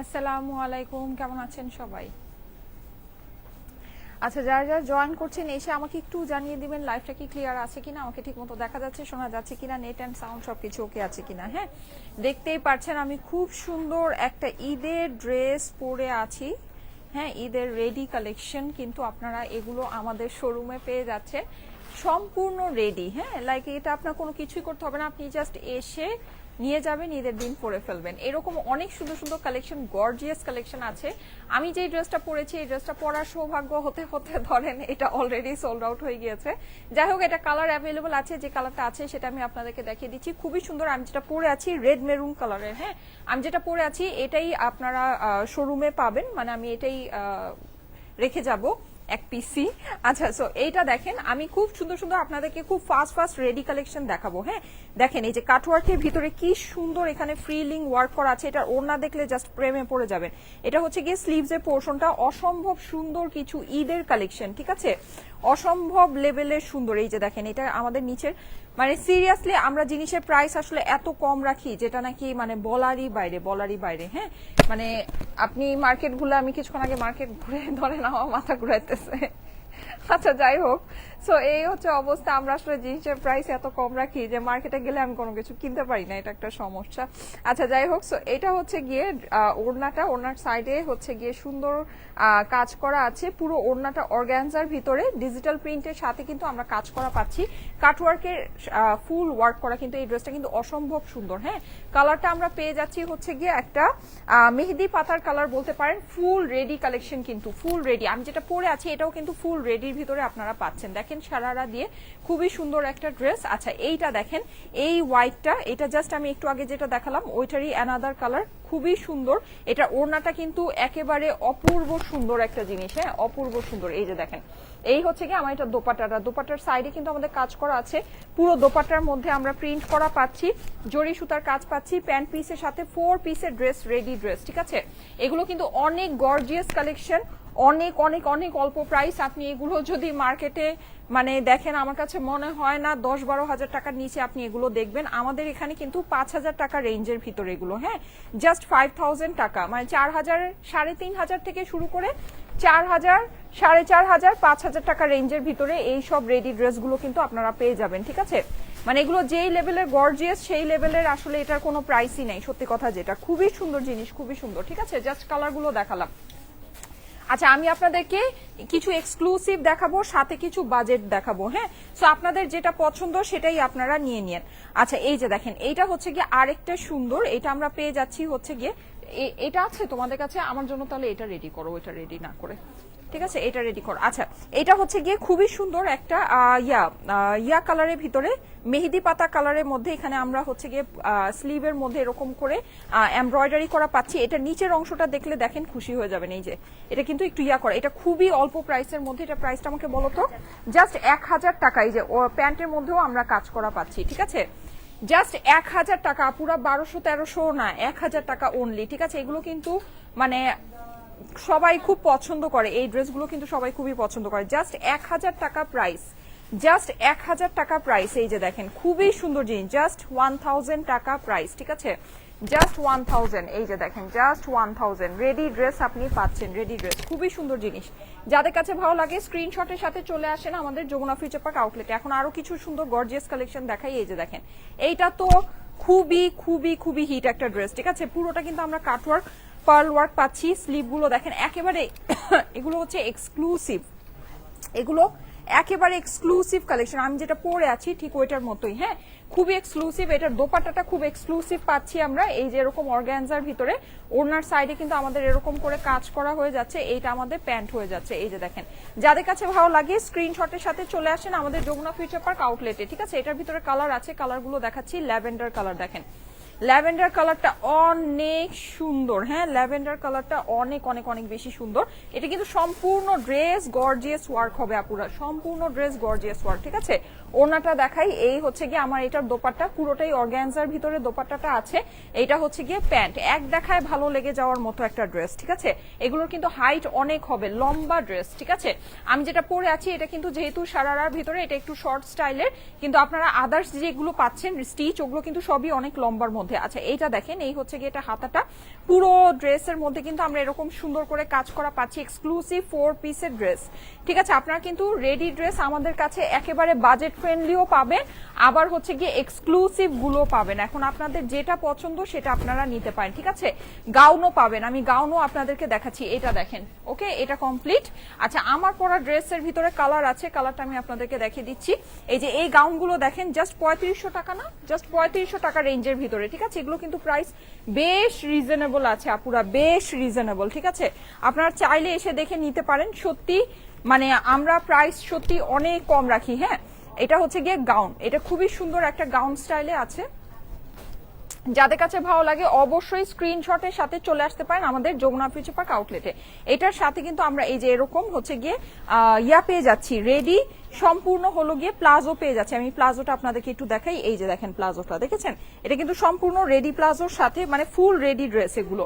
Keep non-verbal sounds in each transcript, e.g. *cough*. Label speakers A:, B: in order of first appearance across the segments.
A: আসসালামু আলাইকুম, কেমন আছেন সবাই? আচ্ছা যারা যারা জয়েন করছেন, এসে আমাকে একটু জানিয়ে দিবেন লাইভটা কি ক্লিয়ার আছে কিনা? আমাকে ঠিকমতো দেখা যাচ্ছে, শোনা যাচ্ছে কিনা? নেট অ্যান্ড সাউন্ড সবকিছু ওকে আছে কিনা? হ্যাঁ দেখতেই পাচ্ছেন আমি খুব সুন্দর একটা ঈদের ড্রেস পরে আছি। হ্যাঁ ঈদের রেডি কালেকশন কিন্তু আপনারা এগুলো আমাদের শোরুমে পেয়ে যাচ্ছেন। সম্পূর্ণ রেডি হ্যাঁ লাইক এটা আপনার কোনো কিছুই করতে হবে না। আপনি জাস্ট এসে নিয়ে যাবেন, ঈদের দিন পরে ফেলবেন। এরকম অনেক সুন্দর সুন্দর কালেকশন গর্জিয়াস কালেকশন আছে। আমি যে ড্রেসটা পরেছি, এই ড্রেসটা পরার সৌভাগ্য হতে হতে ধরেন এটা অলরেডি সোল্ড আউট হয়ে গিয়েছে। যাই হোক, এটা কালার অ্যাভেলেবল আছে, যে কালারটা আছে সেটা আমি আপনাদেরকে দেখিয়ে দিচ্ছি। খুবই সুন্দর, আমি যেটা পরে আছি রেড মেরুন কালারের হ্যাঁ? আমি যেটা পরে আছি, এটাই আপনারা শোরুমে পাবেন। মানে আমি এটাই রেখে যাব। এক পিসি আচ্ছা সো এইটা দেখেন, আমি খুব সুন্দর সুন্দর আপনাদেরকে খুব ফাস্ট ফাস্ট রেডি কালেকশন দেখাবো হ্যাঁ? দেখেন, এই যে কাটওয়ার্কের ভিতরে কি সুন্দর এখানে ফ্রিলিং ওয়ার্ক করা আছে এটা ওড়না দেখলে জাস্ট প্রেমে পড়ে যাবেন। এটা হচ্ছে গিয়ে স্লিভস এর পোর্শনটা অসম্ভব সুন্দর কিছু ঈদের কালেকশন ঠিক আছে? অসম্ভব লেভেলের সুন্দর। এই যে দেখেন, এটা আমাদের নিচের মানে সিরিয়াসলি আমরা জিনিসের প্রাইস আসলে এত কম রাখি যেটা নাকি মানে বলারই বাইরে বলারই বাইরে হ্যাঁ? মানে আপনি মার্কেটগুলো, আমি কিছুক্ষণ আগে মার্কেট ঘুরে ধরে নেওয়া, মাথা ঘুরাইতেছে। আচ্ছা যাই হোক। সো এই হচ্ছে অবস্থা। আমরা আসলে জিনিসের প্রাইস এত কম রাখি যে মার্কেটে গেলে আমি কোনো কিছু কিনতে পারি না। এটা একটা সমস্যা। আচ্ছা যাই হোক। সো এটা হচ্ছে গিয়ে ওড়নাটা। ওড়নার সাইডে হচ্ছে গিয়ে সুন্দর কাজ করা আছে। পুরো ওড়নাটা অর্গ্যানজার ভিতরে। ডিজিটাল প্রিন্টের সাথে কিন্তু আমরা কাজ করা পাচ্ছি। কাটওয়ার্কের ফুল ওয়ার্ক করা কিন্তু এই ড্রেসটা কিন্তু অসম্ভব সুন্দর হ্যাঁ? কালারটা আমরা পেয়ে যাচ্ছি হচ্ছে গিয়ে একটা মেহেদি পাতার কালার বলতে পারেন ফুল রেডি কালেকশন কিন্তু ফুল রেডি আমি যেটা পরে আছি এটাও কিন্তু ফুল রেডির ভিতরে আপনারা পাচ্ছেন। দেখেন সারারা দিয়ে খুবই সুন্দর একটা ড্রেস। আচ্ছা এইটা দেখেন, এই হোয়াইটটা এটা জাস্ট আমি একটু আগে যেটা দেখালাম, ওইটারই অ্যানাদার কালার খুবই সুন্দর। এটা ওড়নাটা কিন্তু একেবারে অপূর্ব সুন্দর একটা জিনিস হ্যাঁ অপূর্ব সুন্দর। এই যে দেখেন, এই হচ্ছে কি আমার এটা দোপাটাটা দোপাটার সাইডে কিন্তু আমাদের কাজ করা আছে, পুরো দোপাটার মধ্যে আমরা প্রিন্ট করা পাচ্ছি, জরি সুতার কাজ পাচ্ছি প্যান্ট পিসের সাথে ফোর পিসের ড্রেস রেডি ড্রেস ঠিক আছে? এগুলো কিন্তু অনেক গর্জিয়াস কালেকশন অনেক অনেক অনেক অল্প প্রাইস আপনি এগুলো যদি মার্কেটে মানে দেখেন, আমার কাছে মনে হয় না দশ বারো হাজার টাকার নিচে আপনি এগুলো দেখবেন। আমাদের এখানে কিন্তু পাঁচ হাজার টাকা রেঞ্জের ভিতরে এগুলো হ্যাঁ? জাস্ট ফাইভ থাউজেন্ড টাকা মানে চার হাজার, সাড়ে তিন হাজার থেকে শুরু করে চার হাজার, সাড়ে চার হাজার, পাঁচ হাজার টাকা রেঞ্জের ভিতরে এই সব রেডি ড্রেসগুলো কিন্তু আপনারা পেয়ে যাবেন, ঠিক আছে? মানে এগুলো যেই লেভেলের গর্জিয়াস সেই লেভেলের আসলে এটার কোনো প্রাইসই নেই, সত্যি কথা যেটা। খুবই সুন্দর জিনিস, খুবই সুন্দর, ঠিক আছে? জাস্ট কালারগুলো দেখালাম। আচ্ছা আমি আপনাদেরকে কিছু এক্সক্লুসিভ দেখাবো, সাথে কিছু বাজেট দেখাবো হ্যাঁ? সো আপনাদের যেটা পছন্দ, সেটাই আপনারা নিয়ে নিন আচ্ছা এই যে দেখেন, এইটা হচ্ছে গিয়ে আরেকটা সুন্দর, এটা আমরা পেয়ে যাচ্ছি হচ্ছে গিয়ে এটা আছে তোমাদের কাছে? আমার জন্য তাহলে এটা রেডি করো এটা রেডি না করে। ঠিক আছে? এটা রেডি করো। আচ্ছা এটা হচ্ছে গিয়ে খুবই সুন্দর একটা ইয়া ইয়া কালারের ভিতরে, মেহেদি পাতা কালারের মধ্যে এখানে আমরা হচ্ছে গিয়ে স্লিভের মধ্যে এরকম করে এমব্রয়ডারি করা পাচ্ছি। এটা নিচের অংশটা দেখলে দেখেন খুশি হয়ে যাবেন। এই যে, এটা কিন্তু একটু ইয়া করা। এটা খুবই অল্প প্রাইসের মধ্যে, এটা প্রাইসটা আমাকে বলো তো? জাস্ট এক হাজার টাকা, এই যে প্যান্টের মধ্যেও আমরা কাজ করা পাচ্ছি, ঠিক আছে? জাস্ট এক হাজার টাকা, পুরো বারোশো তেরোশো না, এক হাজার টাকা অনলি ঠিক আছে? এগুলো কিন্তু মানে সবাই খুব পছন্দ করে। এই ড্রেসগুলো কিন্তু সবাই খুবই পছন্দ করে। জাস্ট এক হাজার টাকা প্রাইস জাস্ট এক হাজার টাকা প্রাইস এই যে দেখেন, খুবই সুন্দর জিনিস। জাস্ট ওয়ান টাকা প্রাইস ঠিক আছে? জাস্ট ওয়ান এই যে দেখেন, just one thousand ready dress আপনি পাচ্ছেন রেডি ড্রেস খুবই সুন্দর জিনিস। যাদের কাছে ভালো লাগে স্ক্রিনশটের সাথে চলে আসেন আমাদের যমুনা ফিউচার পার্ক আউটলেটে এখন আরও কিছু সুন্দর গর্জিয়াস কালেকশন দেখাই, এই যে দেখেন। এইটা তো খুবই খুবই খুবই হিট একটা ড্রেস ঠিক আছে? পুরোটা কিন্তু আমরা কাটওয়ার্ক পার্ল ওয়ার্ক পাচ্ছি স্লিভগুলো দেখেন, একেবারে *coughs* এগুলো হচ্ছে এক্সক্লুসিভ এগুলো একেবারে এক্সক্লুসিভ কালেকশন আমি যেটা পরে আছি ঠিক ওইটার মতোই হ্যাঁ? খুবই এক্সক্লুসিভ এটার দোপাট্টাটা খুব এক্সক্লুসিভ পাচ্ছি আমরা, এই যে এরকম অর্গানজার ভিতরে। ওনার সাইডে কিন্তু আমাদের এরকম করে কাজ করা হয়ে যাচ্ছে, এইটা আমাদের প্যান্ট হয়ে যাচ্ছে, এই যে দেখেন। যাদের কাছে ভালো লাগে স্ক্রিনশটের সাথে চলে আসেন আমাদের যমুনা ফিউচার পার্ক আউটলেটে ঠিক আছে? এটার ভিতরে কালার আছে কালারগুলো দেখাচ্ছি, ল্যাভেন্ডার কালার দেখেন। ল্যাভেন্ডার কালারটা অনেক সুন্দর হ্যাঁ? ল্যাভেন্ডার কালারটা অনেক অনেক অনেক বেশি সুন্দর। এটা কিন্তু সম্পূর্ণ ড্রেস গর্জিয়াস ওয়ার্ক হবে, আপুরা। সম্পূর্ণ ড্রেস গর্জিয়াস ওয়ার্ক ঠিক আছে? ওনাটা দেখাই, এই হচ্ছে গিয়ে আমার এটার দোপাট্টা। পুরোটাই অর্গ্যানজার ভিতরে দোপাট্টাটা আছে। এটা হচ্ছে গিয়ে প্যান্ট। এক দেখায় ভালো লেগে যাওয়ার মতো একটা ড্রেস ঠিক আছে? এগুলোর কিন্তু হাইট অনেক হবে, লম্বা ড্রেস ঠিক আছে? আমি যেটা পরে আছি, এটা কিন্তু যেহেতু সারারার ভিতরে, এটা একটু শর্ট স্টাইলের কিন্তু আপনারা আদার্স যেগুলো পাচ্ছেন স্টিচ ওগুলো কিন্তু সবই অনেক লম্বার মধ্যে। মধ্যে আচ্ছা এইটা দেখেন, এই হচ্ছে গিয়ে এটা হাতাটা। পুরো ড্রেসের মধ্যে কিন্তু আমরা এরকম সুন্দর করে কাজ করা পাচ্ছি এক্সক্লুসিভ ফোর পিসের ড্রেস ঠিক আছে, আপনারা কিন্তু রেডি ড্রেস আমাদের কাছে একেবারে বাজেট ফ্রেন্ডলিও পাবেন, আবার হচ্ছে গিয়ে এক্সক্লুসিভগুলো পাবেন। এখন আপনাদের যেটা পছন্দ সেটা আপনারা নিতে পারেন, ঠিক আছে? গাউনও পাবেন, আমি গাউনও আপনাদেরকে দেখাচ্ছি, এটা দেখেন, ওকে? এটা কমপ্লিট আচ্ছা আমার পরা ড্রেসের ভিতরে কালার আছে কালারটা আমি আপনাদেরকে দেখিয়ে দিচ্ছি। এই যে এই গাউনগুলো দেখেন জাস্ট পঁয়ত্রিশশো টাকা না? জাস্ট পঁয়ত্রিশশো টাকা রেঞ্জের ভিতরে ঠিক আছে? এগুলো কিন্তু প্রাইস বেশ রিজনেবল আছে, আপুরা, বেশ রিজনেবল ঠিক আছে? আপনারা চাইলে এসে দেখে নিতে পারেন। সত্যি মানে আমরা প্রাইস সত্যি অনেক কম রাখি হ্যাঁ? এটা হচ্ছে গিয়ে গাউন এটা খুবই সুন্দর একটা গাউন স্টাইলে আছে। যাদের কাছে ভালো লাগে অবশ্যই স্ক্রিনশটের সাথে চলে আসতে পারেন আমাদের যমুনা ফিউচার পার্ক আউটলেটে এটার সাথে কিন্তু আমরা এই যে এরকম হচ্ছে গিয়ে ইয়া পেয়ে যাচ্ছি রেডি সম্পূর্ণ হলো গিয়ে প্লাজো পেয়ে যাচ্ছে। আমি প্লাজোটা আপনাদেরকে একটু দেখাই। এই যে দেখেন প্লাজোটা দেখেছেন? এটা কিন্তু সম্পূর্ণ রেডি প্লাজোর সাথে মানে ফুল রেডি ড্রেস এগুলো।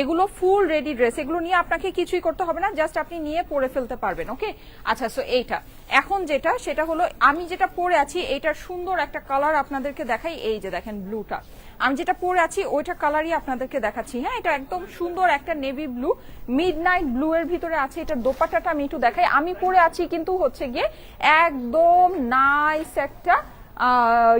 A: এগুলো ফুল রেডি ড্রেস এগুলো নিয়ে আপনাকে কিছুই করতে হবে না জাস্ট আপনি নিয়ে পরে ফেলতে পারবেন ওকে আচ্ছা সো এইটা। এখন যেটা, সেটা হলো আমি যেটা পরে আছি, এইটার সুন্দর একটা কালার আপনাদেরকে দেখাই। এই যে দেখেন ব্লুটা আমি যেটা পরে আছি, ওইটা কালারই আপনাদেরকে দেখাচ্ছি। হ্যাঁ এটা একদম সুন্দর একটা navy blue midnight blue এর ভিতরে আছে। এটা দোপাট্টাটা আমি একটু দেখাই। আমি পরে আছি কিন্তু হচ্ছে গিয়ে একদম নাইস একটা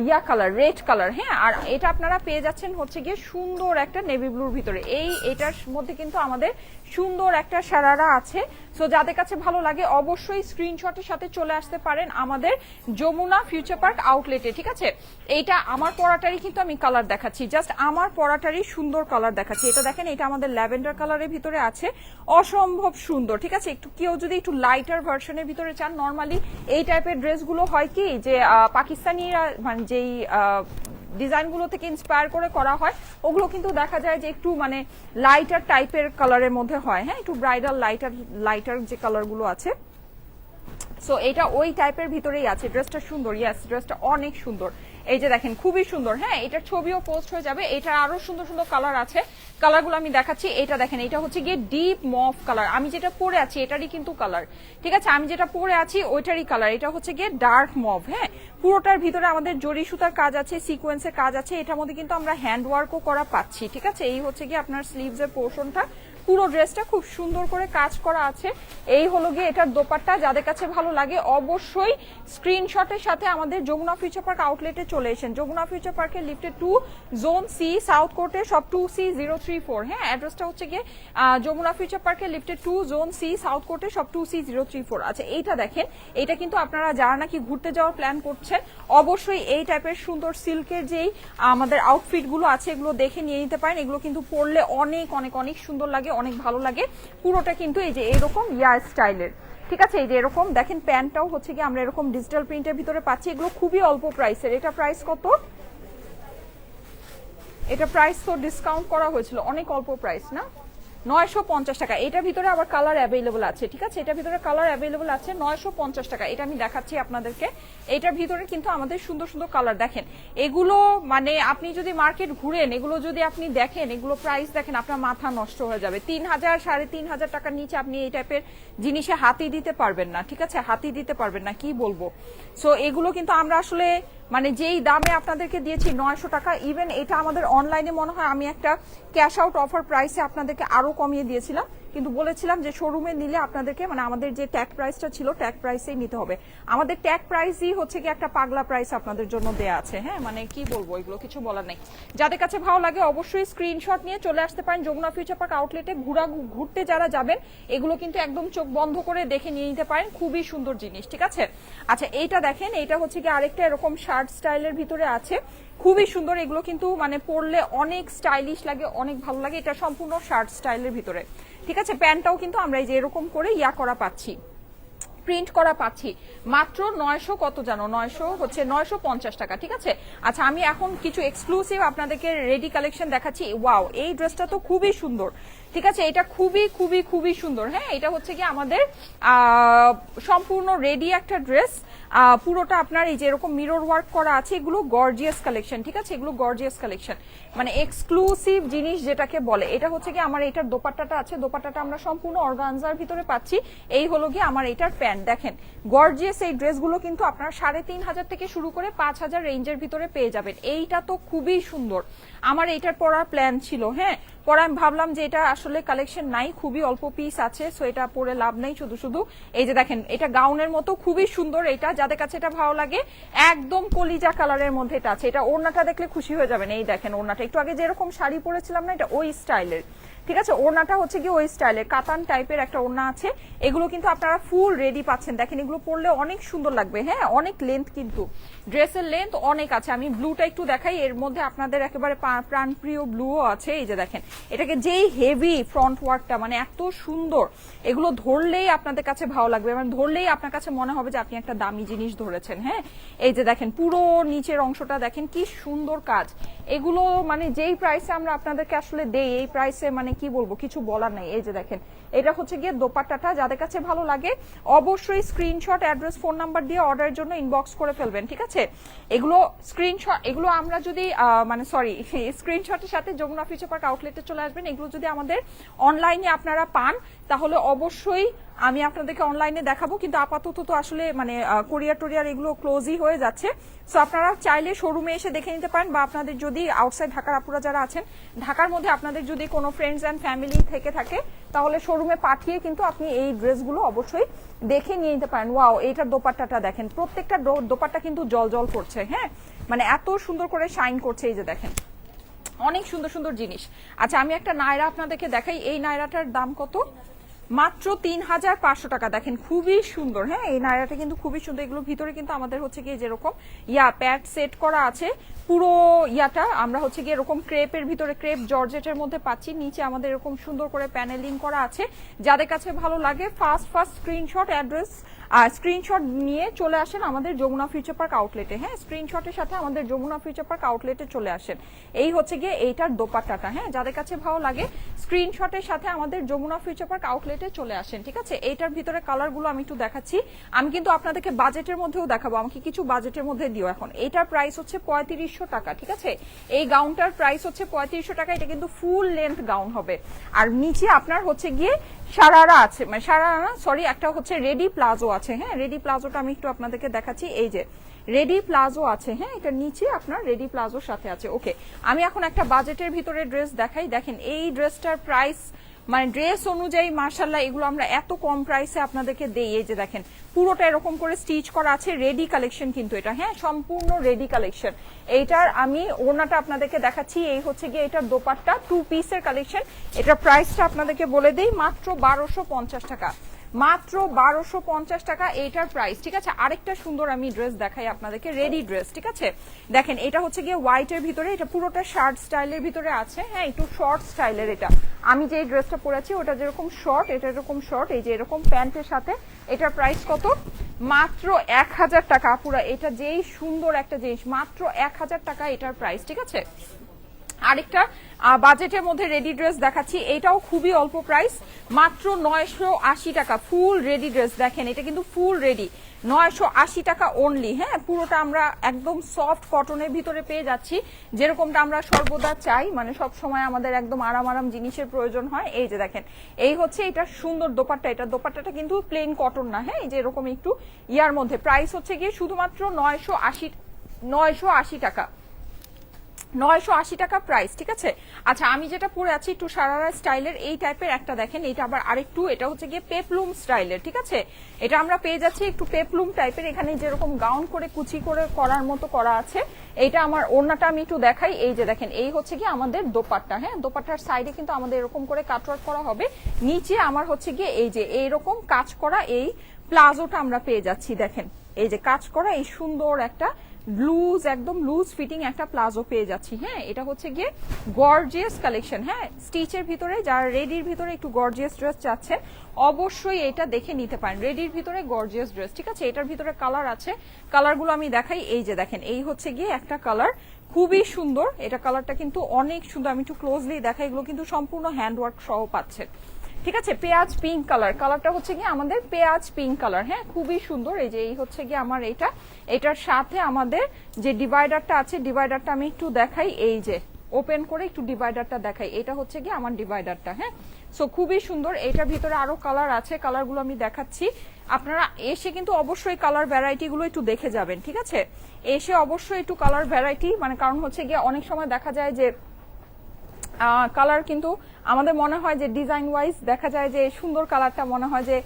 A: ইয়া কালার রেড কালার হ্যাঁ আর এটা আপনারা পেয়ে যাচ্ছেন হচ্ছে গিয়ে সুন্দর একটা নেভি ব্লুর ভিতরে। এই, এটার মধ্যে কিন্তু আমাদের সুন্দর একটা সারারা আছে। সো যাদের কাছে ভালো লাগে, অবশ্যই স্ক্রিনশটের সাথে চলে আসতে পারেন আমাদের যমুনা ফিউচার পার্ক আউটলেটে ঠিক আছে? এইটা আমার পরাটারই কিন্তু আমি কালার দেখাচ্ছি। জাস্ট আমার পরাটারই সুন্দর কালার দেখাচ্ছি। এটা দেখেন, এটা আমাদের ল্যাভেন্ডার কালারের ভিতরে আছে। অসম্ভব সুন্দর, ঠিক আছে? একটু, কেউ যদি একটু লাইটার ভার্সনের ভিতরে চান নর্মালি এই টাইপের ড্রেসগুলো হয় কি, যে পাকিস্তানিরা মানে যেই ডিজাইনগুলো থেকে ইন্সপায়ার করে করা হয়। ওগুলো কিন্তু দেখা যায় যে একটু মানে লাইটার টাইপের কালারের মধ্যে হয় হ্যাঁ? একটু ব্রাইডাল লাইটার লাইটার যে কালারগুলো আছে। সো এটা ওই টাইপের ভিতরেই আছে। ড্রেসটা সুন্দর ইয়াস ড্রেসটা অনেক সুন্দর। এই যে দেখেন, খুবই সুন্দর। হ্যাঁ এটার ছবিও পোস্ট হয়ে যাবে। এটা আরও সুন্দর সুন্দর কালার আছে। কালারগুলো আমি দেখাচ্ছি। এটা দেখেন, এটা হচ্ছে গিয়ে ডিপ মফ কালার আমি যেটা পরে আছি, এটারই কিন্তু কালার ঠিক আছে? আমি যেটা পরে আছি, ওইটারই কালার এটা হচ্ছে গিয়ে ডার্ক মভ হ্যাঁ? পুরোটার ভিতরে আমাদের জরি সুতার কাজ আছে সিকোয়েন্সের কাজ আছে। এটার মধ্যে কিন্তু আমরা হ্যান্ড ওয়ার্কও করা পাচ্ছি, ঠিক আছে? এই হচ্ছে গিয়ে আপনার স্লিভস এর পোর্শনটা পুরো ড্রেসটা খুব সুন্দর করে কাজ করা আছে। এই হলো গিয়ে এটার দোপাট্টা, যাদের কাছে ভালো লাগে অবশ্যই স্ক্রিনশটের সাথে আমাদের যমুনা ফিউচার পার্ক আউটলেটে চলে এসেন। যমুনা ফিউচার পার্কের লিফটে টু জোন সি সাউথ কোর্টে shop two C zero three four হ্যাঁ অ্যাড্রেসটা হচ্ছে গিয়ে যমুনা ফিউচার পার্কের লিফটে টু জোন সি সাউথ কোর্টে shop two C zero three four আচ্ছা এইটা দেখেন। এটা কিন্তু আপনারা যারা নাকি ঘুরতে যাওয়ার প্ল্যান করছেন, অবশ্যই এই টাইপের সুন্দর সিল্কের যেই, আমাদের আউটফিটগুলো আছে, এগুলো দেখে নিয়ে নিতে পারেন। এগুলো কিন্তু পরলে অনেক অনেক অনেক সুন্দর লাগে অনেক ভালো লাগে। পুরোটা কিন্তু এই যে এরকম ইয়া স্টাইলের। ঠিক আছে, এই যে এরকম, দেখেন প্যান্টটাও হচ্ছে কি আমরা এরকম ডিজিটাল প্রিন্টের ভিতরে পাচ্ছি। এগুলো খুবই অল্প প্রাইসের এটা প্রাইস কত? এটা প্রাইস তো ডিসকাউন্ট করা হয়েছিল। অনেক অল্প প্রাইস না? নয়শো পঞ্চাশ টাকা। এটার ভিতরে আবার কালার অ্যাভেলেবল আছে, ঠিক আছে? এটার ভিতরে কালার অ্যাভেলেবল আছে নয়শো পঞ্চাশ টাকা। এটা আমি দেখাচ্ছি আপনাদেরকে। এটার ভিতরে কিন্তু আমাদের সুন্দর সুন্দর কালার দেখেন। এগুলো মানে আপনি যদি মার্কেট ঘুরেন, এগুলো যদি আপনি দেখেন, এগুলো প্রাইস দেখেন, আপনার মাথা নষ্ট হয়ে যাবে। তিন হাজার, সাড়ে তিন হাজার টাকার নিচে আপনি এই টাইপের জিনিসে হাতি দিতে পারবেন না, ঠিক আছে? হাতি দিতে পারবেন না, কি বলব? সো এগুলো কিন্তু আমরা আসলে মানে যেই দামে আপনাদেরকে দিয়েছি নয়শো টাকা ইভেন এটা আমাদের অনলাইনে মনে হয় আমি একটা ক্যাশ আউট অফার প্রাইসে আপনাদেরকে আরও কমিয়ে দিয়েছিলাম। কিন্তু বলেছিলাম যে শোরুমে নিলে আপনাদেরকে মানে আমাদের যে ট্যাগ প্রাইসটা ছিল ট্যাগ প্রাইসেই নিতে হবে। আমাদের ট্যাগ প্রাইসই হচ্ছে কি একটা পাগলা প্রাইস আপনাদের জন্য দেয়া আছে হ্যাঁ? মানে কি বলব, এগুলো কিছু বলার নেই। যাদের কাছে ভালো লাগে অবশ্যই স্ক্রিনশট নিয়ে চলে আসতে পারেন যমুনা ফিউচার পার্ক আউটলেটে ঘুরা, ঘুরতে যারা যাবেন, এগুলো কিন্তু একদম চোখ বন্ধ করে দেখে নিয়ে নিতে পারেন। খুবই সুন্দর জিনিস, ঠিক আছে? আচ্ছা এইটা দেখেন, এইটা হচ্ছে কি আরেকটা এরকম শার্ট স্টাইলের ভিতরে আছে। খুবই সুন্দর, এগুলো কিন্তু মানে পরলে অনেক স্টাইলিশ লাগে, অনেক ভালো লাগে। এটা সম্পূর্ণ শার্ট স্টাইলের ভিতরে। ঠিক আছে প্যান্টটাও কিন্তু আমরা এই যে এরকম করে ইয়া করা পাচ্ছি। প্রিন্ট করা পাচ্ছি। মাত্র নয়শো কত জানো? নয়শো হচ্ছে নয়শো পঞ্চাশ টাকা, ঠিক আছে? আচ্ছা আমি এখন কিছু এক্সক্লুসিভ আপনাদেরকে রেডি কালেকশন দেখাচ্ছি। ওয়াও এই ড্রেসটা তো খুবই সুন্দর। ঠিক আছে, এটা খুবই খুবই খুবই সুন্দর। হ্যাঁ এটা হচ্ছে কি আমাদের সম্পূর্ণ রেডি একটা ড্রেস পুরোটা আপনার এই যে এরকম মিরর ওয়ার্ক করা আছে, এগুলো গর্জিয়াস কালেকশন ঠিক আছে? এগুলো গর্জিয়াস কালেকশন মানে এক্সক্লুসিভ জিনিস যেটাকে বলে। এটা হচ্ছে কি আমার এটার দোপাট্টাটা আছে, দোপাট্টাটা আমরা সম্পূর্ণ অর্গানজার ভিতরে পাচ্ছি। এই হলো গিয়ে আমার এটার প্যান্ট, দেখেন। গর্জিয়াস এই ড্রেসগুলো কিন্তু আপনার সাড়ে তিন হাজার থেকে শুরু করে পাঁচ হাজার রেঞ্জের ভিতরে পেয়ে যাবেন। এইটা তো খুবই সুন্দর। আমার এইটার পরার প্ল্যান ছিল হ্যাঁ? পরে আমি ভাবলাম যে এটা আসলে কালেকশন নাই, খুবই অল্প পিস আছে সো এটা পরে লাভ নাই শুধু শুধু। এই যে দেখেন, এটা গাউনের মতো, খুবই সুন্দর এটা, যাদের কাছে এটা ভালো লাগে, একদম কলিজা কালারের মধ্যে এটা আছে। এটা ওড়নাটা দেখলে খুশি হয়ে যাবেন। এই দেখেন ওড়নাটা, একটু আগে যেরকম শাড়ি পরেছিলাম না, এটা ওই স্টাইলের। ঠিক আছে? ওড়নাটা হচ্ছে কি ওই স্টাইলের, কাতান টাইপের একটা ওড়না আছে। এগুলো কিন্তু আপনারা ফুল রেডি পাচ্ছেন। দেখেন, এগুলো পরলে অনেক সুন্দর লাগবে। হ্যাঁ অনেক লেন্থ কিন্তু। ড্রেসের লেন্থ অনেক আছে। আমি ব্লুটা একটু দেখাই, এর মধ্যে আপনাদের একেবারে প্রাণপ্রিয় ব্লুও আছে। এই যে দেখেন এটাকে যেই হেভি ফ্রন্ট ওয়ার্কটা মানে এত সুন্দর, এগুলো ধরলেই আপনাদের কাছে ভালো লাগবে। মানে ধরলেই আপনার কাছে মনে হবে যে আপনি একটা দামি জিনিস ধরেছেন হ্যাঁ? এই যে দেখেন, পুরো নিচের অংশটা দেখেন, কি সুন্দর কাজ। এগুলো মানে যেই প্রাইসে আমরা আপনাদেরকে আসলে দেই, এই প্রাইসে মানে কি বলব, কিছু বলার নাই। এই যে দেখেন এটা হচ্ছে গিয়ে দোপাট্টাটা, যাদের কাছে ভালো লাগে, অবশ্যই স্ক্রিনশট অ্যাড্রেস ফোন নাম্বার দিয়ে অর্ডারের জন্য ইনবক্স করে ফেলবেন, ঠিক আছে? এগুলো স্ক্রিনশট এগুলো আমরা যদি মানে সরি স্ক্রিনশটের *laughs* সাথে যমুনা ফিউচার পার্ক আউটলেটে চলে আসবেন, এগুলো যদি আমাদের অনলাইনে আপনারা পান, তাহলে অবশ্যই আমি আপনাদেরকে অনলাইনে দেখাবো, কিন্তু আপাতত তো আসলে মানে কোরিয়ার টোরিয়ার এগুলো ক্লোজই হয়ে যাচ্ছে। সো আপনারা চাইলে শোরুমে এসে দেখে নিতে পারেন, বা আপনাদের যদি আউটসাইড ঢাকার আপুরা যারা আছেন, ঢাকার মধ্যে আপনাদের যদি কোনো ফ্রেন্ডস অ্যান্ড ফ্যামিলি থেকে থাকে, তাহলে শোরুমে পাঠিয়ে কিন্তু আপনি এই ড্রেসগুলো অবশ্যই দেখে নিয়ে নিতে পারেন। ওয়াও এইটার দোপাট্টাটা দেখেন। প্রত্যেকটা দোপাট্টা কিন্তু জল জল করছে হ্যাঁ? মানে এত সুন্দর করে শাইন করছে এই যে দেখেন। অনেক সুন্দর সুন্দর জিনিস। আচ্ছা আমি একটা নায়রা আপনাদেরকে দেখাই। এই নায়রাটার দাম কত? মাত্র তিন হাজার পাঁচশো টাকা। দেখেন, খুবই সুন্দর। হ্যাঁ এই নায়রাটা কিন্তু খুবই সুন্দর। এগুলোর ভিতরে কিন্তু আমাদের হচ্ছে গিয়ে যেরকম, ইয়া, প্যাড সেট করা আছে। পুরো ইয়াটা আমরা হচ্ছে গিয়ে এরকম ক্রেপের ভিতরে, ক্রেপ জর্জেটের মধ্যে পাচ্ছি। নিচে আমাদের এরকম সুন্দর করে প্যানেলিং করা আছে। যাদের কাছে ভালো লাগে ফার্স্ট ফার্স্ট স্ক্রিনশট, অ্যাড্রেস আর স্ক্রিনশট নিয়ে চলে আসেন আমাদের যমুনা ফিউচার পার্ক আউটলেটে। হ্যাঁ স্ক্রিনশটের সাথে আমাদের যমুনা ফিউচার পার্ক আউটলেটে চলে আসেন। এই হচ্ছে গিয়ে এইটার দোপাট্টাটা। হ্যাঁ যাদের কাছে ভালো লাগে, স্ক্রিনশটের সাথে আমাদের যমুনা ফিউচার পার্ক আউটলেটে চলে আসেন, ঠিক আছে? এইটার ভিতরে কালারগুলো আমি একটু দেখাচ্ছি। আমি কিন্তু আপনাদেরকে বাজেটের মধ্যেও দেখাবো, আমাকে কিছু বাজেটের মধ্যে দিও এখন। এইটার প্রাইস হচ্ছে পঁয়ত্রিশশো টাকা, ঠিক আছে? এই গাউনটার প্রাইস হচ্ছে পঁয়ত্রিশশো টাকা, এটা কিন্তু ফুল লেন্থ গাউন হবে। আর নিচে আপনার হচ্ছে গিয়ে সারারা আছে মানে সারারা সরি একটা হচ্ছে রেডি প্লাজো আছে হ্যাঁ? রেডি প্লাজোটা আমি একটু আপনাদেরকে দেখাচ্ছি। এই যে রেডি প্লাজো আছে হ্যাঁ? এটা নিচে আপনার রেডি প্লাজোর সাথে আছে ওকে আমি এখন একটা বাজেটের ভিতরে ড্রেস দেখাই। দেখেন, এই ড্রেসটার প্রাইস মানে ড্রেস অনুযায়ী মার্শাল্লাহ এগুলো আমরা এত কম প্রাইসে আপনাদেরকে দেই। এই যে দেখেন, পুরোটা এরকম করে স্টিচ করা আছে রেডি কালেকশন কিন্তু এটা। হ্যাঁ সম্পূর্ণ রেডি কালেকশন এইটার আমি ওনাটা আপনাদেরকে দেখাচ্ছি। এই হচ্ছে গিয়ে এটার দোপাট্টা টু পিসের কালেকশন এটার প্রাইসটা আপনাদেরকে বলে দিই, মাত্র বারোশো টাকা। মাত্র বারোশো পঞ্চাশ টাকা এইটার প্রাইস ঠিক আছে? আরেকটা সুন্দর আমি ড্রেস দেখাই আপনাদেরকে রেডি ড্রেস ঠিক আছে? দেখেন, এটা হচ্ছে গিয়ে হোয়াইটের ভিতরে, এটা পুরোটা শার্ট স্টাইলের ভিতরে আছে হ্যাঁ একটু শর্ট স্টাইলের এটা। আমি যে ড্রেসটা পরেছি, ওটা যেরকম শর্ট এটা এরকম শর্ট এই যে এরকম প্যান্টের সাথে, এটার প্রাইস কত? মাত্র এক হাজার টাকা পুরো এটা যেই সুন্দর একটা জিনিস, মাত্র এক হাজার টাকা এটার প্রাইস ঠিক আছে? আরেকটা বাজেটের মধ্যে রেডি ড্রেস দেখাচ্ছি। এটাও খুবই অল্প প্রাইস মাত্র নয়শো আশি টাকা ফুল রেডি ড্রেস দেখেন, এটা কিন্তু ফুল রেডি নয়শো আশি টাকা অনলি হ্যাঁ? পুরোটা আমরা একদম সফট কটনের ভিতরে পেয়ে যাচ্ছি। যেরকমটা আমরা সর্বদা চাই মানে সব সময় আমাদের একদম আরাম আরাম জিনিসের প্রয়োজন হয়। এই যে দেখেন, এই হচ্ছে এটা সুন্দর দোপাট্টা। এটা দোপাট্টাটা কিন্তু প্লেন কটন না হ্যাঁ? এই যে এরকম একটু ইয়ার মধ্যে। প্রাইস হচ্ছে গিয়ে শুধুমাত্র নয়শো আশি নয়শো আশি টাকা। নয়শো আশি টাকা প্রাইস ঠিক আছে? আচ্ছা আমি যেটা পরে আছি একটু সারারা স্টাইলের এই টাইপের একটা দেখেন এটা আবার আরেকটু, এটা হচ্ছে গিয়ে পেপলুম স্টাইলের ঠিক আছে? এটা আমরা পেয়ে যাচ্ছি একটু পেপলুম টাইপের এখানে যেরকম গাউন করে, কুচি করে করার মতো করা আছে। এইটা আমার ওড়নাটা আমি একটু দেখাই, এই যে দেখেন, এই হচ্ছে গিয়ে আমাদের দোপাট্টা হ্যাঁ? দোপাট্টার সাইডে কিন্তু আমাদের এরকম করে কাটওয়ার্ক করা হবে। নিচে আমার হচ্ছে গিয়ে এই যে, এইরকম কাজ করা এই প্লাজোটা আমরা পেয়ে যাচ্ছি, দেখেন। এই যে কাজ করা এই সুন্দর একটা লুজ একদম লুজ ফিটিং একটা প্লাজো পেয়ে যাচ্ছি হ্যাঁ? এটা হচ্ছে গিয়ে গর্জিয়াস কালেকশন হ্যাঁ? স্টিচের ভিতরে, যারা রেডির ভিতরে একটু গর্জিয়াস ড্রেস চাচ্ছেন অবশ্যই এটা দেখে নিতে পারেন। রেডির ভিতরে গর্জিয়াস ড্রেস ঠিক আছে? এটার ভিতরে কালার আছে। কালারগুলো আমি দেখাই, এই যে দেখেন, এই হচ্ছে গিয়ে একটা কালার খুবই সুন্দর। এটা কালারটা কিন্তু অনেক সুন্দর। আমি একটু ক্লোজলি দেখাই, এগুলো কিন্তু সম্পূর্ণ হ্যান্ডওয়ার্ক সহ পাচ্ছেন ঠিক আছে? পেঁয়াজ পিঙ্ক কালার কালারটা হচ্ছে কি আমাদের পেঁয়াজ পিঙ্ক কালার হ্যাঁ? খুবই সুন্দর। এই যে এই হচ্ছে কি আমার এটা। এটার সাথে আমাদের যে ডিভাইডারটা আছে ডিভাইডারটা আমি একটু দেখাই। এই যে ওপেন করে একটু ডিভাইডারটা দেখাই। এটা হচ্ছে কি আমার ডিভাইডারটা হ্যাঁ? সো খুবই সুন্দর। এটার ভিতরে আরও কালার আছে। কালারগুলো আমি দেখাচ্ছি। আপনারা এসে কিন্তু অবশ্যই কালার ভ্যারাইটি গুলো একটু দেখে যাবেন, ঠিক আছে? এসে অবশ্যই একটু কালার ভ্যারাইটি মানে কারণ হচ্ছে গিয়ে অনেক সময় দেখা যায় যে কালার কিন্তু আমাদের মনে হয় যে ডিজাইন ওয়াইজ দেখা যায় যে সুন্দর কালারটা মনে হয় যে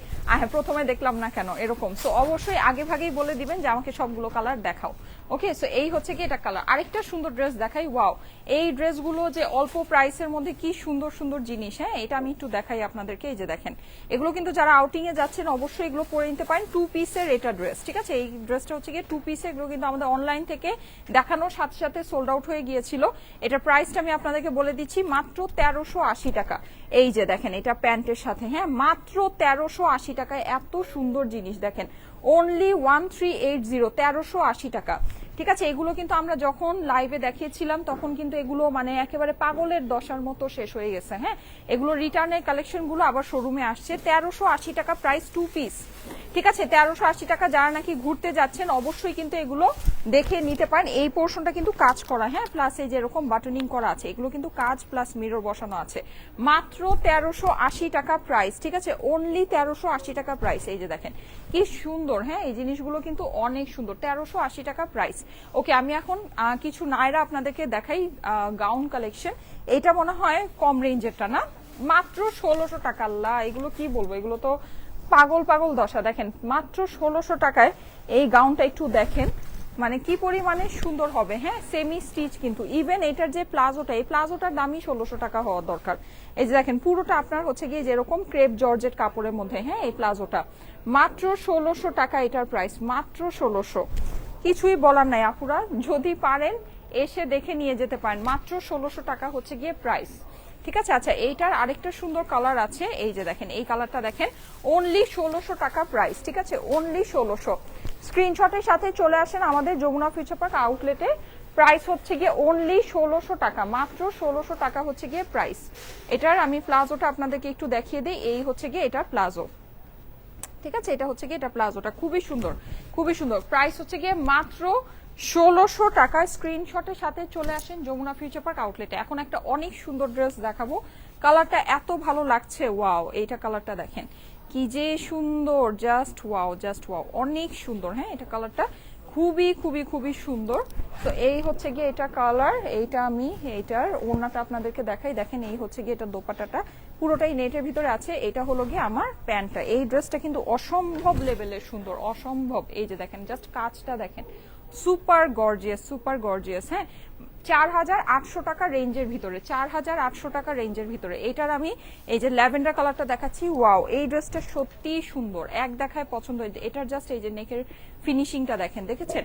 A: প্রথমে দেখলাম না কেন, এরকম। সো অবশ্যই আগে ভাগেই বলে দিবেন যে আমাকে সবগুলো কালার দেখাও। ওকে সো এই হচ্ছে কি এটা কালার আরেকটা সুন্দর ড্রেস দেখাই ওয়াও এই ড্রেসগুলো যে অল্প প্রাইসের মধ্যে কি সুন্দর সুন্দর জিনিস হ্যাঁ? এটা আমি একটু দেখাই আপনাদেরকে, এই যে দেখেন। এগুলো কিন্তু যারা আউটিং এ যাচ্ছেন, অবশ্যই এগুলো পরে নিতে পারেন। টু পিসের এটা ড্রেস ঠিক আছে? এই ড্রেসটা হচ্ছে গিয়ে টু পিসের এগুলো কিন্তু আমাদের অনলাইন থেকে দেখানোর সাথে সাথে সোল্ড আউট হয়ে গিয়েছিল। এটা প্রাইসটা আমি আপনাদেরকে বলে দিচ্ছি, মাত্র তেরোশো আশি টাকা। এই যে দেখেন, এটা প্যান্টের সাথে হ্যাঁ? মাত্র তেরোশো আশি টাকায় এত সুন্দর জিনিস, দেখেন। Only one three eight zero তেরোশো আশি টাকা। ঠিক আছে, এগুলো কিন্তু আমরা যখন লাইভে দেখিয়েছিলাম, তখন কিন্তু এগুলো মানে একেবারে পাগলের দশার মতো শেষ হয়ে গেছে হ্যাঁ? এগুলো রিটার্নের কালেকশনগুলো আবার শোরুমে আসছে। তেরোশো আশি টাকা প্রাইস টু পিস ঠিক আছে, তেরোশো আশি টাকা যারা নাকি ঘুরতে যাচ্ছেন, অবশ্যই কিন্তু এগুলো দেখে নিতে পারেন। এই পোর্শনটা কিন্তু কাজ করা হ্যাঁ? প্লাস এই যেরকম বাটনিং করা আছে, এগুলো কিন্তু কাজ প্লাস মিরর বসানো আছে। মাত্র তেরোশো আশি টাকা প্রাইস ঠিক আছে? অনলি তেরোশো আশি টাকা প্রাইস এই যে দেখেন। কি সুন্দর হ্যাঁ? এই জিনিসগুলো কিন্তু অনেক সুন্দর। তেরোশো আশি টাকা প্রাইস ওকে, আমি এখন কিছু নায়রা আপনাদেরকে দেখাই গাউন কালেকশন এটা মনে হয় কম রেঞ্জেরটা না? মাত্র ষোলোশো টাকা। আল্লাহ, এগুলো কি বলব? এগুলো তো পাগল পাগল দশা। দেখেন, মাত্র ষোলোশো টাকায় এই গাউনটা একটু দেখেন। মানে কি পরিমাণে সুন্দর হবে হ্যাঁ? সেমি স্টিচ কিন্তু। ইভেন এটার যে প্লাজোটা, এই প্লাজোটার দামই ষোলোশো টাকা হওয়া দরকার। এই যে দেখেন, পুরোটা আপনার হচ্ছে গিয়ে যেরকম ক্রেপ জর্জেট কাপড়ের মধ্যে হ্যাঁ? এই প্লাজোটা। মাত্র ষোলোশো টাকা এটার প্রাইস মাত্র ষোলোশো। কিছুই বলার নাই আপুরা। যদি পারেন, এসে দেখে নিয়ে যেতে পারেন। মাত্র ষোলোশো টাকা হচ্ছে গিয়ে প্রাইস ঠিক আছে? আচ্ছা এইটার আরেকটা সুন্দর কালার আছে। এই যে দেখেন, এই কালারটা দেখেন। অনলি ষোলোশো টাকা প্রাইস ঠিক আছে? অনলি ষোলোশো। স্ক্রিনশটের সাথে চলে আসেন আমাদের যমুনা ফিউচার পার্ক আউটলেটে প্রাইস হচ্ছে গিয়ে অনলি ষোলোশো টাকা। মাত্র ষোলোশো টাকা হচ্ছে গিয়ে প্রাইস এটার আমি প্লাজোটা আপনাদেরকে একটু দেখিয়ে দিই। এই হচ্ছে গিয়ে এটার প্লাজো। ঠিক আছে? এটা হচ্ছে গিয়ে এটা প্লাজোটা। খুবই সুন্দর খুবই সুন্দর। প্রাইস হচ্ছে গিয়ে মাত্র ষোলোশো টাকা। স্ক্রিনশটের সাথে চলে আসেন যমুনা ফিউচার পার্ক আউটলেটে এখন একটা অনেক সুন্দর ড্রেস দেখাবো। কালারটা এত ভালো লাগছে ওয়াও এইটা কালারটা দেখেন। কি যে সুন্দর! জাস্ট ওয়াও জাস্ট ওয়াও অনেক সুন্দর হ্যাঁ? এটা কালারটা খুবই খুবই খুবই সুন্দর। তো এই হচ্ছে গিয়ে এটা কালার এইটা আমি, এইটার ওড়নাটা আপনাদেরকে দেখাই। দেখেন, এই হচ্ছে গিয়ে এটা দোপাটাটা পুরোটাই নেটের ভিতরে আছে। এটা হলো গিয়ে আমার প্যান্টটা। এই ড্রেসটা কিন্তু অসম্ভব লেভেলের সুন্দর, অসম্ভব। এই যে দেখেন জাস্ট কাজটা দেখেন। সুপার গর্জিয়াস সুপার গর্জিয়াস হ্যাঁ? চার হাজার আটশো টাকা রেঞ্জের ভিতরে, চার হাজার আটশো টাকা রেঞ্জের ভিতরে। এটার আমি এই যে ল্যাভেন্ডার কালারটা দেখাচ্ছি, ওয়াও, এই ড্রেসটা সত্যি সুন্দর, এক দেখায় পছন্দ এটার জাস্ট এই যে নেকের ফিনিশিংটা দেখেন, দেখেছেন?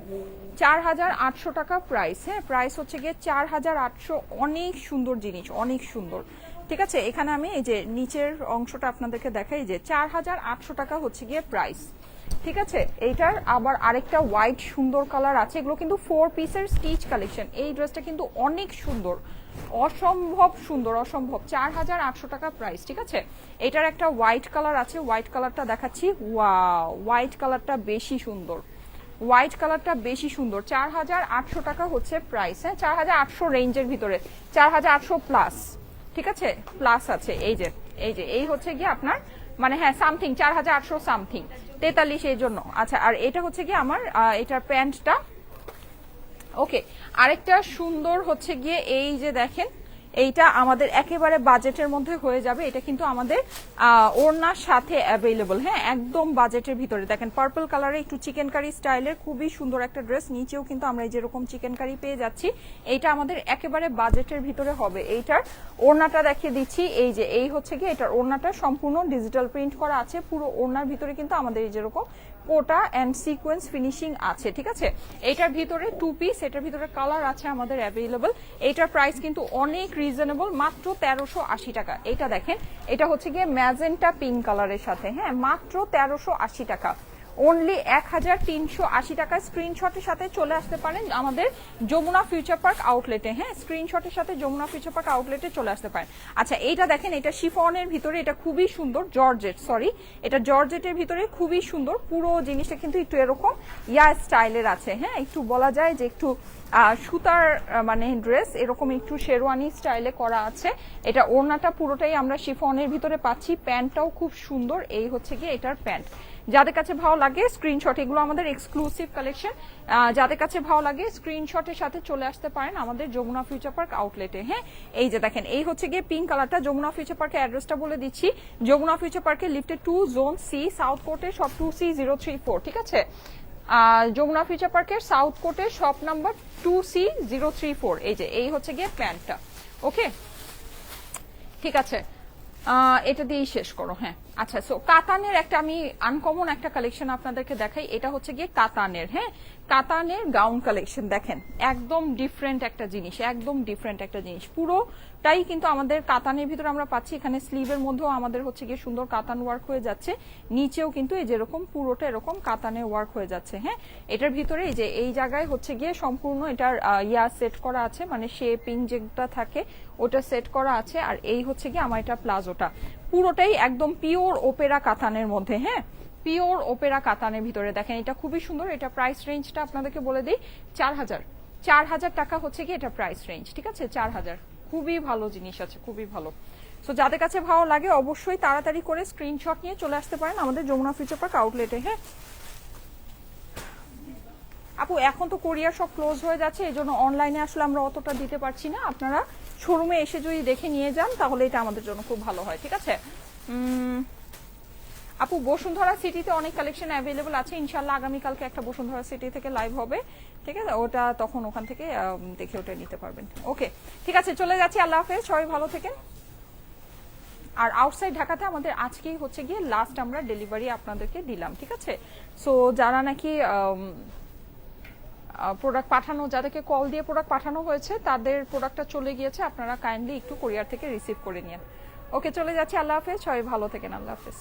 A: চার হাজার আটশো টাকা প্রাইস হ্যাঁ প্রাইস হচ্ছে গিয়ে চার হাজার আটশো, অনেক সুন্দর জিনিস, অনেক সুন্দর। ঠিক আছে? এখানে আমি এই যে নিচের অংশটা আপনাদেরকে দেখাই, যে চার হাজার আটশো টাকা হচ্ছে গিয়ে প্রাইস ঠিক আছে? এইটার আবার আরেকটা হোয়াইট সুন্দর কালার আছে। এগুলো কিন্তু ফোর পিসের স্টিচ কালেকশন এই ড্রেসটা কিন্তু অনেক সুন্দর। অসম্ভব সুন্দর, অসম্ভব। চার হাজার আটশো টাকা প্রাইস ঠিক আছে? এটার একটা হোয়াইট কালার আছে। হোয়াইট কালারটা দেখাচ্ছি। ওয়াও হোয়াইট কালারটা বেশি সুন্দর। হোয়াইট কালারটা বেশি সুন্দর। চার হাজার আটশো টাকা হচ্ছে প্রাইস হ্যাঁ? চার হাজার আটশো রেঞ্জের ভিতরে। চার হাজার আটশো প্লাস ঠিক আছে? প্লাস আছে। এই যে এই যে, এই হচ্ছে গিয়ে আপনার মানে হ্যাঁ সামথিং চার হাজার আটশো সামথিং তেতাল্লিশ এই জন্য। আচ্ছা আর এটা হচ্ছে কি আমার এটার প্যান্টটা। ওকে, আরেকটা সুন্দর হচ্ছে গিয়ে এই যে দেখেন এইটা আমাদের একেবারে বাজেটের মধ্যে হয়ে যাবে। এটা কিন্তু আমাদের ওড়নার সাথে অ্যাভেলেবল হ্যাঁ একদম বাজেটের ভিতরে। দেখেন পার্পল কালারে একটু চিকেন কারি স্টাইলের খুবই সুন্দর একটা ড্রেস নিচেও কিন্তু আমরা এই যেরকম চিকেন কারি পেয়ে যাচ্ছি, এইটা আমাদের একেবারে বাজেটের ভিতরে হবে। এইটার ওড়নাটা দেখিয়ে দিচ্ছি। এই যে, এই হচ্ছে গিয়ে এটার ওড়নাটা সম্পূর্ণ ডিজিটাল প্রিন্ট করা আছে। পুরো ওড়নার ভিতরে কিন্তু আমাদের এই যেরকম কোটা অ্যান্ড সিকোয়েন্স ফিনিশিং আছে, ঠিক আছে? এটার ভিতরে টু পিস এটার ভিতরে কালার আছে আমাদের অ্যাভেলেবল এটার প্রাইস কিন্তু অনেক রিজনেবল মাত্র তেরোশো আশি টাকা। এটা দেখেন, এটা হচ্ছে গিয়ে ম্যাজেন্টা পিঙ্ক কালারের সাথে। হ্যাঁ মাত্র তেরোশো আশি টাকা। অনলি এক হাজার তিনশো আশি টাকা স্ক্রিনশটের সাথে চলে আসতে পারেন আমাদের যমুনা ফিউচার পার্ক আউটলেটে হ্যাঁ স্ক্রিনশটের সাথে যমুনা ফিউচার পার্ক আউটলেটে চলে আসতে পারেন। আচ্ছা এইটা দেখেন, এটা শিফনের ভিতরে, এটা খুবই সুন্দর জর্জেট সরি এটা জর্জেটের ভিতরে খুবই সুন্দর। পুরো জিনিসটা কিন্তু একটু এরকম ইয়া স্টাইলের আছে। হ্যাঁ একটু বলা যায় যে একটু সুতার মানে ড্রেস এরকম একটু শেরওয়ানি স্টাইলে করা আছে। এটা ওড়নাটা পুরোটাই আমরা শিফনের ভিতরে পাচ্ছি। প্যান্টটাও খুব সুন্দর। এই হচ্ছে গিয়ে এটার প্যান্ট। যাদের কাছে ভালো লাগে স্ক্রিনশট এগুলো আমাদের এক্সক্লুসিভ কালেকশন যাদের কাছে ভালো লাগে স্ক্রিনশটের সাথে চলে আসতে পারেন আমাদের যমুনা ফিউচার পার্ক আউটলেটে হ্যাঁ? এই যে দেখেন, এই হচ্ছে গিয়ে পিঙ্ক কালারটা যমুনা ফিউচার পার্কের অ্যাড্রেসটা বলে দিচ্ছি। যমুনা ফিউচার পার্কের লিফটে টু জোন সি সাউথ কোর্টে shop two C zero three four ঠিক আছে? যমুনা ফিউচার পার্কের সাউথ কোর্টে shop number two C zero three four. এই যে, এই হচ্ছে গিয়ে প্ল্যানটা। ওকে? ঠিক আছে। এটা দিয়েই শেষ করো হ্যাঁ। আচ্ছা সো কাতানের একটা আমি আনকমন একটা কালেকশন আপনাদেরকে দেখাই। এটা হচ্ছে গিয়ে কাতানের হ্যাঁ? কাতানের গাউন কালেকশন দেখেন, একদম ডিফারেন্ট একটা জিনিস, একদম ডিফারেন্ট একটা জিনিস। পুরোটাই কিন্তু আমাদের কাতানের ভিতরে আমরা পাচ্ছি, এখানে স্লিভের মধ্যেও আমাদের হচ্ছে গিয়ে সুন্দর কাতান ওয়ার্ক হয়ে যাচ্ছে। নিচেও কিন্তু এই যেরকম, পুরোটা এরকম কাতানের ওয়ার্ক হয়ে যাচ্ছে হ্যাঁ? এটার ভিতরে এই যে, এই জায়গায় হচ্ছে গিয়ে সম্পূর্ণ এটার ইয়া সেট করা আছে মানে শেপিং যেটা থাকে, ওটা সেট করা আছে। আর এই হচ্ছে গিয়ে আমার এটা প্লাজোটা। পুরোটাই একদম পিওর ওপেরা কাতানের মধ্যে হ্যাঁ? পিওর ওপেরা কাতানের ভিতরে দেখেন, এটা খুবই সুন্দর। এটা প্রাইস রেঞ্জটা আপনাদেরকে বলে দিই, চার হাজার। চার হাজার টাকা হচ্ছে কি এটা প্রাইস রেঞ্জ ঠিক আছে? চার হাজার। খুবই ভালো জিনিস আছে, খুবই ভালো। সো যাদের কাছে ভালো লাগে অবশ্যই তাড়াতাড়ি করে স্ক্রিনশট নিয়ে চলে আসতে পারেন আমাদের যমুনা ফিউচার পার্ক আউটলেটে হ্যাঁ? আপু, এখন তো কোরিয়ার সব ক্লোজ হয়ে যাচ্ছে, এই জন্য অনলাইনে আসলে আমরা অতটা দিতে পারছি না। আপনারা শোরুমে এসে যদি দেখে নিয়ে যান, তাহলে এটা আমাদের জন্য খুব ভালো হয়, ঠিক আছে? আপু, বসুন্ধরা সিটিতে অনেক কালেকশন অ্যাভেলেবল আছে। ইনশাল্লাহ আগামীকালকে একটা বসুন্ধরা সিটি থেকে লাইভ হবে। ঠিক আছে? ওটা তখন ওখান থেকে দেখে ওটা নিতে পারবেন। ওকে, ঠিক আছে, চলে যাচ্ছি। আল্লাহ হাফেজ, সবাই ভালো থাকেন। আর আউটসাইড ঢাকাতে আমাদের আজকেই হচ্ছে গিয়ে লাস্ট আমরা ডেলিভারি আপনাদেরকে দিলাম, ঠিক আছে? সো যারা নাকি প্রোডাক্ট পাঠানো, যাদেরকে কল দিয়ে প্রোডাক্ট পাঠানো হয়েছে, তাদের প্রোডাক্টটা চলে গিয়েছে। আপনারা কাইন্ডলি একটু কোরিয়ার থেকে রিসিভ করে নিন। ওকে, চলে যাচ্ছি। আল্লাহ হাফেজ, সবাই ভালো থেকেন। আল্লাহ হাফেজ।